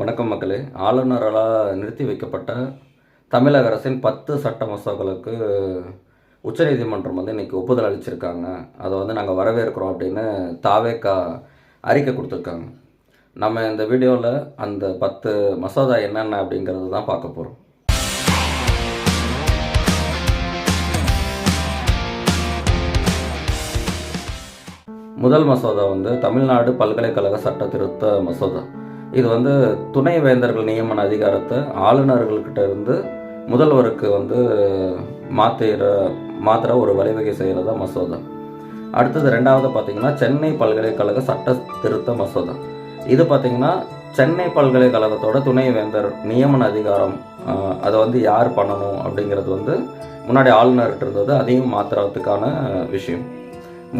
வணக்கம் மக்களே. ஆளுநரால் நிறுத்தி வைக்கப்பட்ட தமிழக அரசின் பத்து சட்ட மசோதாக்களுக்கு உச்சநீதிமன்றம் வந்து இன்றைக்கி ஒப்புதல் அளிச்சிருக்காங்க. அதை வந்து நாங்கள் வரவேற்கிறோம் அப்படின்னு தாவேக்கா அறிக்கை கொடுத்துருக்காங்க. நம்ம இந்த வீடியோவில் அந்த பத்து மசோதா என்னென்ன அப்படிங்கிறது தான் பார்க்க போகிறோம் முதல் மசோதா வந்து தமிழ்நாடு பல்கலைக்கழக சட்ட திருத்த மசோதா. இது வந்து துணை வேந்தர்கள் நியமன அதிகாரத்தை ஆளுநர்கள்கிட்ட இருந்து முதல்வருக்கு வந்து மாத்திர மாத்திர ஒரு வழிவகை செய்கிறதா மசோதா. அடுத்தது ரெண்டாவது பார்த்தீங்கன்னா சென்னை பல்கலைக்கழக சட்ட திருத்த மசோதா. இது பார்த்திங்கன்னா சென்னை பல்கலைக்கழகத்தோட துணைவேந்தர் நியமன அதிகாரம் அதை வந்து யார் பண்ணணும் அப்படிங்கிறது வந்து முன்னாடி ஆளுநர்கிட்ட இருந்தது அதையும் மாற்றுறதுக்கான விஷயம்.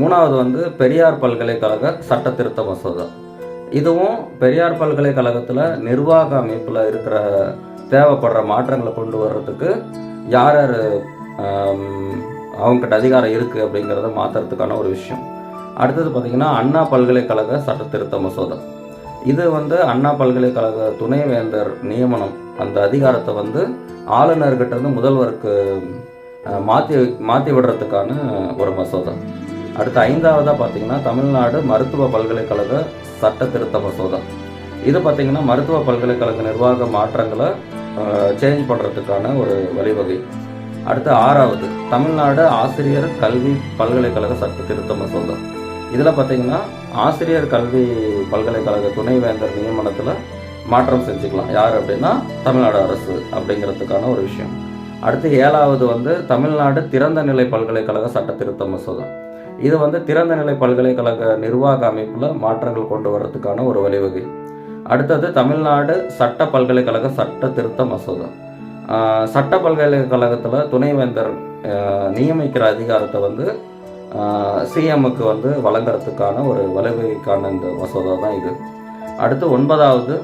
மூணாவது வந்து பெரியார் பல்கலைக்கழக சட்ட திருத்த மசோதா. இதுவும் பெரியார் பல்கலைக்கழகத்தில் நிர்வாக அமைப்பில் இருக்கிற தேவைப்படுற மாற்றங்களை கொண்டு வர்றதுக்கு யார் யார் அவங்ககிட்ட அதிகாரம் இருக்குது அப்படிங்கிறத மாற்றுறதுக்கான ஒரு விஷயம். அடுத்தது பார்த்திங்கன்னா அண்ணா பல்கலைக்கழக சட்ட திருத்த மசோதா. இது வந்து அண்ணா பல்கலைக்கழக துணைவேந்தர் நியமனம் அந்த அதிகாரத்தை வந்து ஆளுநர்கிட்ட இருந்து முதல்வருக்கு மாற்றி மாற்றி விடுறதுக்கான ஒரு மசோதா. அடுத்து ஐந்தாவதாக பார்த்தீங்கன்னா தமிழ்நாடு மருத்துவ பல்கலைக்கழக சட்ட திருத்த மசோதா. இது பார்த்தீங்கன்னா மருத்துவ பல்கலைக்கழக நிர்வாக மாற்றங்களை சேஞ்ச் பண்ணுறதுக்கான ஒரு வழிவகை. அடுத்து ஆறாவது தமிழ்நாடு ஆசிரியர் கல்வி பல்கலைக்கழக சட்ட திருத்த மசோதா. இதில் பார்த்தீங்கன்னா ஆசிரியர் கல்வி பல்கலைக்கழக துணைவேந்தர் நியமனத்தில் மாற்றம் செஞ்சுக்கலாம். யார் அப்படின்னா தமிழ்நாடு அரசு அப்படிங்கிறதுக்கான ஒரு விஷயம். அடுத்து ஏழாவது வந்து தமிழ்நாடு திறந்த நிலை பல்கலைக்கழக சட்ட திருத்த மசோதா. இது வந்து திறந்த நிலை பல்கலைக்கழக நிர்வாக அமைப்பில் மாற்றங்கள் கொண்டு வர்றதுக்கான ஒரு வழிவகை. அடுத்தது தமிழ்நாடு சட்ட பல்கலைக்கழக சட்ட திருத்த மசோதா. சட்ட பல்கலைக்கழகத்தில் துணைவேந்தர் நியமிக்கிற அதிகாரத்தை வந்து சிஎம்முக்கு வந்து வழங்குறதுக்கான ஒரு வழிவகைக்கான இந்த மசோதா தான் இது. அடுத்து ஒன்பதாவது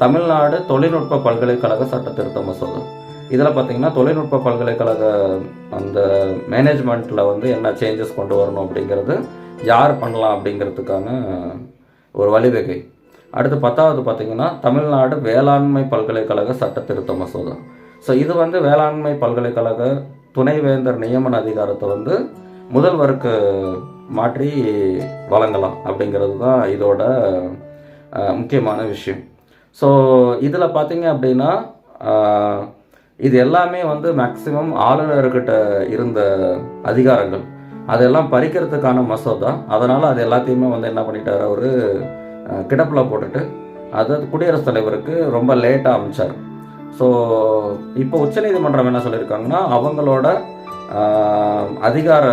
தமிழ்நாடு தொழில்நுட்ப பல்கலைக்கழக சட்ட திருத்த மசோதா. இதில் பார்த்தீங்கன்னா தொழில்நுட்ப பல்கலைக்கழக அந்த மேனேஜ்மெண்ட்டில் வந்து என்ன சேஞ்சஸ் கொண்டு வரணும் அப்படிங்கிறது யார் பண்ணலாம் அப்படிங்கிறதுக்கான ஒரு வழிவகை. அடுத்து பத்தாவது பார்த்தீங்கன்னா தமிழ்நாடு வேளாண்மை பல்கலைக்கழக சட்ட திருத்த மசோதா. ஸோ இது வந்து வேளாண்மை பல்கலைக்கழக துணைவேந்தர் நியமன அதிகாரத்தை வந்து முதல்வருக்கு மாற்றி வழங்கலாம் அப்படிங்கிறது தான் இதோட முக்கியமான விஷயம். ஸோ இதில் பார்த்தீங்க அப்படின்னா இது எல்லாமே வந்து மேக்சிமம் ஆளுநர்கிட்ட இருந்த அதிகாரங்கள். அதெல்லாம் பறிக்கிறதுக்கான மசோதா. அதனால் அது எல்லாத்தையுமே வந்து என்ன பண்ணிட்டார் அவர் கிடப்பில் போட்டுட்டு அது குடியரசுத் தலைவருக்கு ரொம்ப லேட்டாக அமைச்சார். ஸோ இப்போ உச்சநீதிமன்றம் என்ன சொல்லியிருக்காங்கன்னா அவங்களோட அதிகார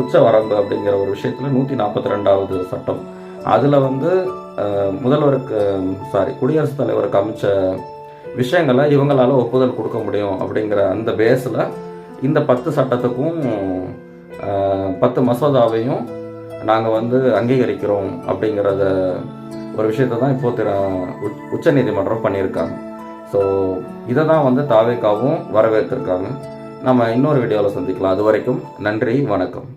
உச்ச வரம்பு அப்படிங்கிற ஒரு விஷயத்தில் நூற்றி நாற்பத்தி ரெண்டாவது சட்டம் அதில் வந்து முதல்வருக்கு சாரி குடியரசுத் தலைவருக்கு அமைச்ச விஷயங்களை இவங்களால ஒப்புதல் கொடுக்க முடியும் அப்படிங்கிற அந்த பேஸில் இந்த பத்து சட்டத்துக்கும் பத்து மசோதாவையும் நாங்கள் வந்து அங்கீகரிக்கிறோம் அப்படிங்கிறத ஒரு விஷயத்தை தான் இப்போ திரு உச்ச உச்சநீதிமன்றம் பண்ணியிருக்காங்க. ஸோ இதை தான் வந்து தாவேக்காவும் வரவேற்றிருக்காங்க நம்ம இன்னொரு வீடியோவில் சந்திக்கலாம். அது வரைக்கும் நன்றி வணக்கம்.